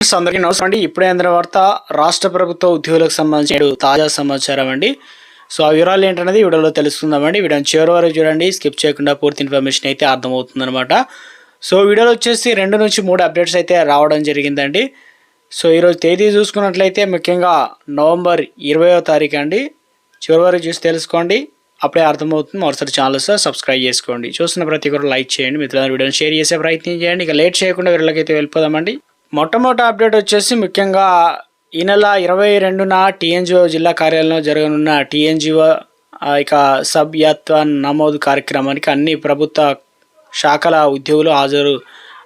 అందరికీ నమస్కారం అండి. ఇప్పుడే అందిన వార్త రాష్ట్ర ప్రభుత్వ ఉద్యోగులకు సంబంధించిన తాజా సమాచారం అండి. సో ఆ వివరాలు ఏంటనేది వీడియోలో తెలుసుకుందామండి వీడియోని చివరి వరకు చూడండి. స్కిప్ చేయకుండా పూర్తి ఇన్ఫర్మేషన్ అయితే అర్థమవుతుందనమాట సో వీడియోలో వచ్చేసి రెండు నుంచి మూడు అప్డేట్స్ అయితే రావడం జరిగిందండి. సో ఈరోజు తేదీ చూసుకున్నట్లయితే ముఖ్యంగా నవంబర్ ఇరవయో తారీఖు అండి. చివరి వరకు చూసి తెలుసుకోండి. అప్పుడే అర్థమవుతుంది. మరోసారి ఛానల్ సార్ సబ్స్క్రైబ్ చేసుకోండి. చూస్తున్న ప్రతి ఒక్కరు లైక్ చేయండి. మిత్రుల వీడియోని షేర్ చేసే ప్రయత్నం చేయండి. ఇక లేట్ చేయకుండా వీళ్ళకైతే వెళ్ళిపోదామండి. మొట్టమొదటి అప్డేట్ వచ్చేసి ముఖ్యంగా ఈ నెల ఇరవై రెండున టీఎన్జిఓ జిల్లా కార్యాలయంలో జరగనున్న టీఎన్జిఓ ఇక సభ్యత్వ నమోదు కార్యక్రమానికి అన్ని ప్రభుత్వ శాఖల ఉద్యోగులు హాజరు.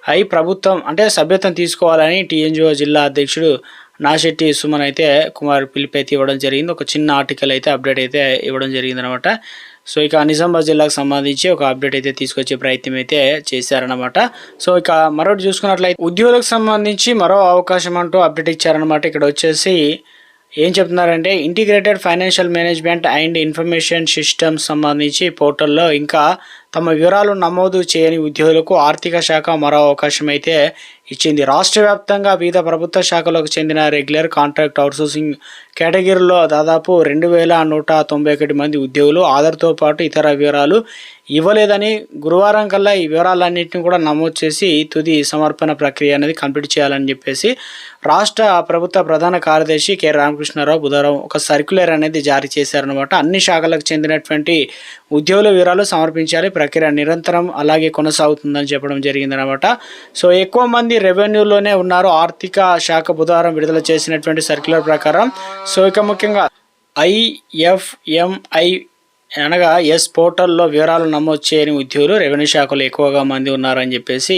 అయి ప్రభుత్వం అంటే సభ్యత్వం తీసుకోవాలని టీఎన్జిఓ జిల్లా అధ్యక్షుడు నాశెట్టి సుమన్ అయితే కుమార్ పిలుపు అయితే ఇవ్వడం జరిగింది. ఒక చిన్న ఆర్టికల్ అయితే అప్డేట్ అయితే ఇవ్వడం జరిగింది అనమాట సో ఇక నిజామాబాద్ జిల్లాకు సంబంధించి ఒక అప్డేట్ అయితే తీసుకొచ్చే ప్రయత్నం అయితే చేశారనమాట. సో ఇక మరొకటి చూసుకున్నట్లయితే ఉద్యోగులకు సంబంధించి మరో అవకాశం అంటూ అప్డేట్ ఇచ్చారనమాట. ఇక్కడ వచ్చేసి ఏం చెప్తున్నారంటే integrated financial management and information systems సంబంధించి పోర్టల్లో ఇంకా తమ వివరాలు నమోదు చేయని ఉద్యోగులకు ఆర్థిక శాఖ మరో అవకాశం అయితే ఇచ్చింది. రాష్ట్ర వ్యాప్తంగా వివిధ ప్రభుత్వ శాఖలకు చెందిన రెగ్యులర్ కాంట్రాక్ట్ అవుట్సోర్సింగ్ కేటగిరీలో దాదాపు రెండు వేల నూట తొంభై ఒకటి మంది ఉద్యోగులు ఆధార్తో పాటు ఇతర వివరాలు ఇవ్వలేదని గురువారం కల్లా ఈ వివరాలన్నింటినీ కూడా నమోదు చేసి తుది సమర్పణ ప్రక్రియ అనేది కంప్లీట్ చేయాలని చెప్పేసి రాష్ట్ర ప్రభుత్వ ప్రధాన కార్యదర్శి కె. రామకృష్ణారావు బుధవారం ఒక సర్క్యులర్ అనేది జారీ చేశారనమాట అన్ని శాఖలకు చెందినటువంటి ఉద్యోగుల వివరాలు సమర్పించాలి ప్రక్రియ నిరంతరం అలాగే కొనసాగుతుందని చెప్పడం జరిగిందనమాట సో ఎక్కువ మంది రెవెన్యూలోనే ఉన్నారు. ఆర్థిక శాఖ బుధవారం విడుదల చేసినటువంటి సర్క్యులర్ ప్రకారం. సో ఇక ముఖ్యంగా ఐఎఫ్ఎంఐ అనగా ఎస్ పోర్టల్లో వివరాలు నమోదు చేయని ఉద్యోగులు రెవెన్యూ శాఖలో ఎక్కువగా మంది ఉన్నారని చెప్పేసి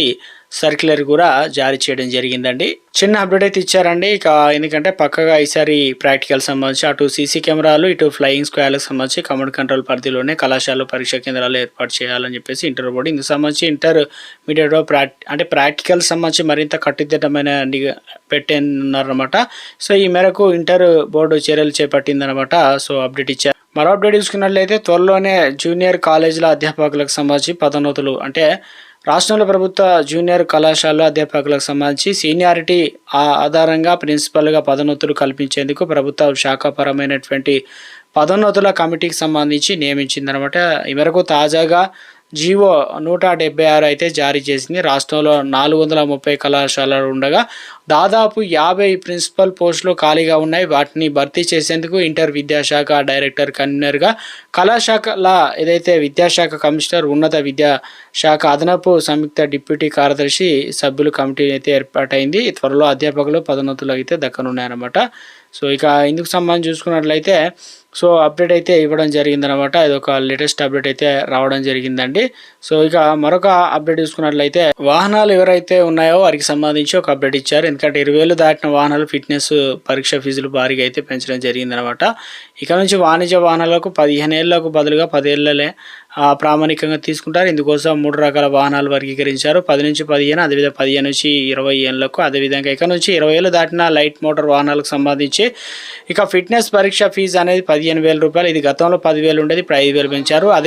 సర్క్యులర్ కూడా జారీ చేయడం జరిగిందండి. చిన్న అప్డేట్ అయితే ఇచ్చారండి. ఇక ఎందుకంటే పక్కగా ఈసారి ప్రాక్టికల్ సంబంధించి అటు సీసీ కెమెరాలు ఇటు ఫ్లయింగ్ స్క్వేర్లకు సంబంధించి కమాండ్ కంట్రోల్ పరిధిలోనే కళాశాలలో పరీక్షా కేంద్రాలు ఏర్పాటు చేయాలని చెప్పేసి ఇంటర్ బోర్డు ఇందుకు సంబంధించి ఇంటర్ మీడియట్ ప్రాక్ అంటే ప్రాక్టికల్ సంబంధించి మరింత కట్టుదిట్టమైన నిగ- పెట్టేన్నారనమాట సో ఈ మేరకు ఇంటర్ బోర్డు చర్యలు చేపట్టిందనమాట సో అప్డేట్ ఇచ్చారు. మరో అప్డేట్ చూసుకున్నట్లయితే త్వరలోనే జూనియర్ కాలేజీల అధ్యాపకులకు సంబంధించి పదోన్నతులు అంటే రాష్ట్రంలో ప్రభుత్వ జూనియర్ కళాశాల అధ్యాపకులకు సంబంధించి సీనియారిటీ ఆ- ఆధారంగా ప్రిన్సిపల్గా పదోన్నతులు కల్పించేందుకు ప్రభుత్వ శాఖపరమైనటువంటి పదోన్నతుల కమిటీకి సంబంధించి నియమించిందనమాట ఈ మేరకు తాజాగా జీవో నూట డెబ్బై ఆరు అయితే జారీ చేసింది. రాష్ట్రంలో నాలుగు వందల ముప్పై కళాశాలలు ఉండగా దాదాపు యాభై ప్రిన్సిపల్ పోస్టులు ఖాళీగా ఉన్నాయి. వాటిని భర్తీ చేసేందుకు ఇంటర్ విద్యాశాఖ డైరెక్టర్ కన్వీనర్గా కళాశాఖల ఏదైతే విద్యాశాఖ కమిషనర్ ఉన్నత విద్యా శాఖ అదనపు సంయుక్త డిప్యూటీ కార్యదర్శి సభ్యులు కమిటీ అయితే ఏర్పాటైంది. త్వరలో అధ్యాపకులు పదోన్నతులు అయితే దక్కనున్నాయన్నమాట. సో ఇక ఇందుకు సంబంధించి చూసుకున్నట్లయితే సో అప్డేట్ అయితే ఇవ్వడం జరిగిందనమాట ఇది ఒక లేటెస్ట్ అప్డేట్ అయితే రావడం జరిగిందండి. సో ఇక మరొక అప్డేట్ చూసుకున్నట్లయితే వాహనాలు ఎవరైతే ఉన్నాయో వారికి సంబంధించి ఒక అప్డేట్ ఇచ్చారు. ఎందుకంటే ఇరవై వేలు దాటిన వాహనాలు ఫిట్నెస్ పరీక్ష ఫీజులు భారీగా అయితే పెంచడం జరిగిందనమాట ఇక నుంచి వాణిజ్య వాహనాలకు పదిహేను ఏళ్ళకు బదులుగా పదేళ్ళలే ప్రామాణికంగా తీసుకుంటారు. ఇందుకోసం మూడు రకాల వాహనాలు వర్గీకరించారు. పది నుంచి పదిహేను అదేవిధంగా పదిహేను నుంచి ఇరవై ఏళ్ళకు అదేవిధంగా ఇక నుంచి ఇరవై ఏళ్ళు దాటిన లైట్ మోటార్ వాహనాలకు సంబంధించి ఇక ఫిట్నెస్ పరీక్ష ఫీజు అనేది పదిహేను వేల రూపాయలు. ఇది గతంలో పదివేలు ఉండేది ఇప్పుడు ఐదు వేలు పెంచారు. అదే